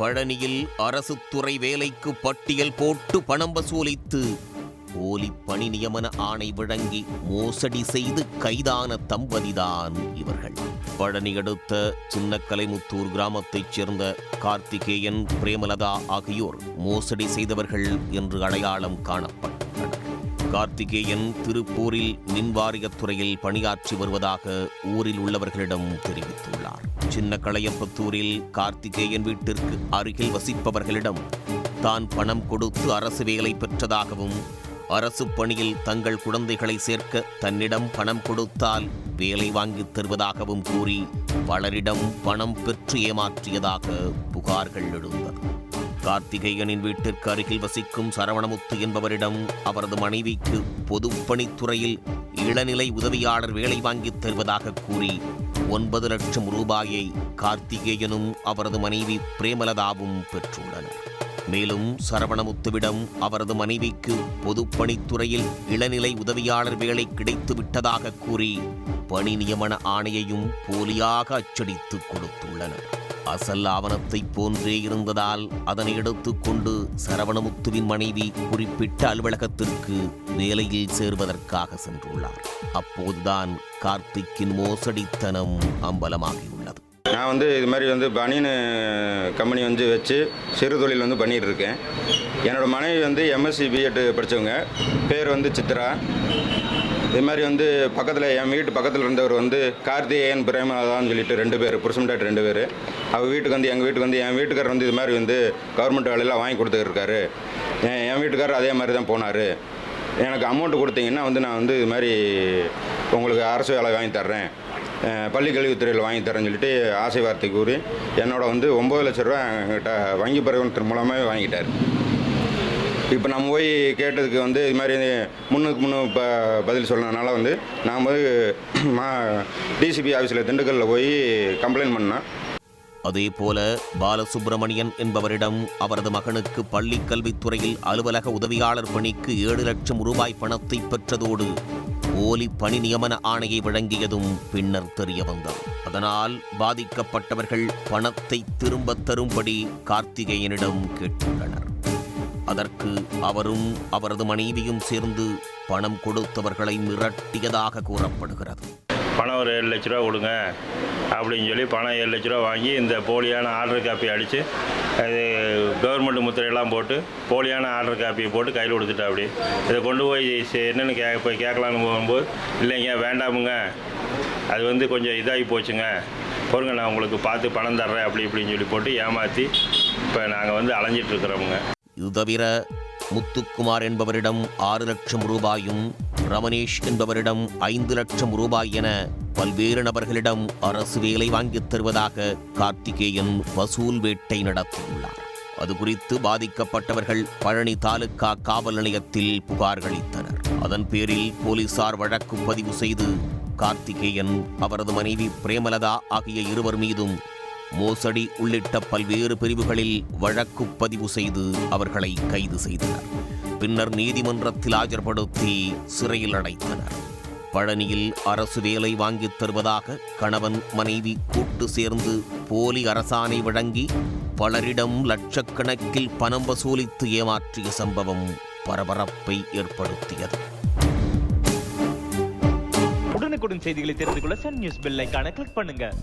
பழனியில் அரசு துறை வேலைக்கு பட்டியல் போட்டு பணம் வசூலித்து போலி பணி நியமன ஆணை வழங்கி மோசடி செய்து கைதான தம்பதிதான் இவர்கள். பழனி அடுத்த சின்னக்கலைமுத்தூர் கிராமத்தைச் சேர்ந்த கார்த்திகேயன் பிரேமலதா ஆகியோர் மோசடி செய்தவர்கள் என்று அடையாளம் காணப்பட்டனர் கார்த்திகேயன் திருப்பூரில் மின்வாரியத்துறையில் பணியாற்றி வருவதாக ஊரில் உள்ளவர்களிடம் தெரிவித்துள்ளார். சின்ன களையம்புத்தூரில் கார்த்திகேயன் வீட்டிற்கு அருகில் வசிப்பவர்களிடம் தான் பணம் கொடுத்து அரசு வேலை பெற்றதாகவும் அரசு பணியில் தங்கள் குழந்தைகளை சேர்க்க தன்னிடம் பணம் கொடுத்தால் வேலை வாங்கித் தருவதாகவும் கூறி பலரிடம் பணம் பெற்று ஏமாற்றியதாக புகார்கள் எழுந்தது. கார்த்திகேயனின் வீட்டிற்கு அருகில் வசிக்கும் சரவணமுத்து என்பவரிடம் அவரது மனைவிக்கு பொதுப்பணித்துறையில் இளநிலை உதவியாளர் வேலை வாங்கித் தருவதாக கூறி ஒன்பது லட்சம் ரூபாயை கார்த்திகேயனும் அவரது மனைவி பிரேமலதாவும் பெற்றுள்ளனர். மேலும் சரவணமுத்துவிடம் அவரது மனைவிக்கு பொதுப்பணித்துறையில் இளநிலை உதவியாளர் வேலை கிடைத்து விட்டதாக கூறி பணி நியமன ஆணையையும் போலியாக அச்சடித்து கொடுத்துள்ளனர். அசல் ஆவணத்தைப் போன்றே இருந்ததால் அதனை எடுத்துக்கொண்டு சரவணமுத்துவின் மனைவி குறிப்பிட்ட அலுவலகத்திற்கு வேலையில் சேர்வதற்காக சென்றுள்ளார். அப்போதுதான் கார்த்திக்கின் மோசடித்தனம் அம்பலமாகியுள்ளது. நான் வந்து இது மாதிரி வந்து பனியன் கம்பெனி வந்து வச்சு சிறு தொழில் வந்து பண்ணிகிட்டு இருக்கேன் என்னோட மனைவி வந்து எம்எஸ்சி பிஎட் படித்தவங்க பேர் வந்து சித்ரா. இது மாதிரி வந்து பக்கத்தில் என் வீட்டு பக்கத்தில் இருந்தவர் வந்து கார்த்திகேயன் பிரேமலாதான்னு சொல்லிட்டு ரெண்டு பேர் புருஷன்டாட் ரெண்டு பேர். அவர் வீட்டுக்கு வந்து எங்கள் வீட்டுக்கு வந்து என் வீட்டுக்காரர் வந்து இது மாதிரி வந்து கவர்மெண்ட் வேலையெல்லாம் வாங்கி கொடுத்துருக்காரு என் என் வீட்டுக்காரர் அதே மாதிரி தான் போனார். எனக்கு அமௌண்ட் கொடுத்தீங்கன்னா வந்து நான் வந்து இது மாதிரி உங்களுக்கு அரசு வேலை வாங்கி தர்றேன். பள்ளி கல்வித்துறையில் வாங்கி தரேன்னு சொல்லிட்டு ஆசை வார்த்தை கூறி என்னோட வந்து ஒம்பது லட்ச ரூபா என்கிட்ட வங்கி பரிவர்த்தனை மூலமாகவே வாங்கிட்டார். இப்போ நம்ம போய் கேட்டதுக்கு வந்து இது மாதிரி முன்னுக்கு முன்னு ப பதில் சொன்னதுனால வந்து நான் போய் மா டிசிபி ஆஃபீஸில் திண்டுக்கல்லில் போய் கம்ப்ளைண்ட் பண்ணேன். அதே போல பாலசுப்பிரமணியன் என்பவரிடம் அவரது மகனுக்கு பள்ளி கல்வித்துறையில் அலுவலக உதவியாளர் பணிக்கு ஏழு லட்சம் ரூபாய் பணத்தை பெற்றதோடு போலி பணி நியமன ஆணையை வழங்கியதும் பின்னர் தெரிய வந்தது. அதனால் பாதிக்கப்பட்டவர்கள் பணத்தை திரும்பத் தரும்படி கார்த்திகேயனிடம் கேட்டுள்ளனர். அதற்கு அவரும் அவரது மனைவியும் சேர்ந்து பணம் கொடுத்தவர்களை மிரட்டியதாக கூறப்படுகிறது. பணம் ஒரு ஏழு லட்ச ரூபா கொடுங்க அப்படின்னு சொல்லி பணம் ஏழு லட்ச ரூபா வாங்கி இந்த போலியான ஆர்டர் காப்பி அடித்து அது கவர்மெண்ட் முத்திரையெல்லாம் போட்டு போலியான ஆர்டர் காப்பியை போட்டு கையில் கொடுத்துட்டா அப்படி இதை கொண்டு போய் என்னென்னு கே போய் கேட்கலான்னு போகும்போது இல்லைங்க வேண்டாமுங்க. அது வந்து கொஞ்சம் இதாகி போச்சுங்க. பொறுங்க நான் உங்களுக்கு பார்த்து பணம் தர்றேன் அப்படி இப்படின்னு சொல்லி போட்டு ஏமாற்றி இப்போ நாங்கள் வந்து அலைஞ்சிட்ருக்குறோமுங்க இது தவிர முத்துக்குமார் என்பவரிடம் ஆறு லட்சம் ரூபாயும் ரமணேஷ் என்பவரிடம் ஐந்து லட்சம் ரூபாய் என பல்வேறு நபர்களிடம் அரசு வேலை வாங்கித் தருவதாக கார்த்திகேயன் வசூல் வேட்டை நடத்தியுள்ளார். அது குறித்து பாதிக்கப்பட்டவர்கள் பழனி தாலுகா காவல் நிலையத்தில் புகார் அளித்தனர். அதன் பேரில் போலீசார் வழக்கு பதிவு செய்து கார்த்திகேயன் அவரது மனைவி பிரேமலதா ஆகிய இருவர் மீதும் மோசடி உள்ளிட்ட பல்வேறு பிரிவுகளில் வழக்கு பதிவு செய்து அவர்களை கைது செய்தனர். பின்னர் நீதிமன்றத்தில் ஆஜர்படுத்தி சிறையில் அடைத்தனர். பழனியில் அரசு வேலை வாங்கித் தருவதாக கணவன் மனைவி கூட்டு சேர்ந்து போலி அரசாணை வழங்கி பலரிடம் லட்சக்கணக்கில் பணம் வசூலித்து ஏமாற்றிய சம்பவம் பரபரப்பை ஏற்படுத்தியது. உடனுக்குடன் செய்திகளை தெரிந்து கொள்ள சன் நியூஸ் பெல்லைக்கான கிளிக் பண்ணுங்க.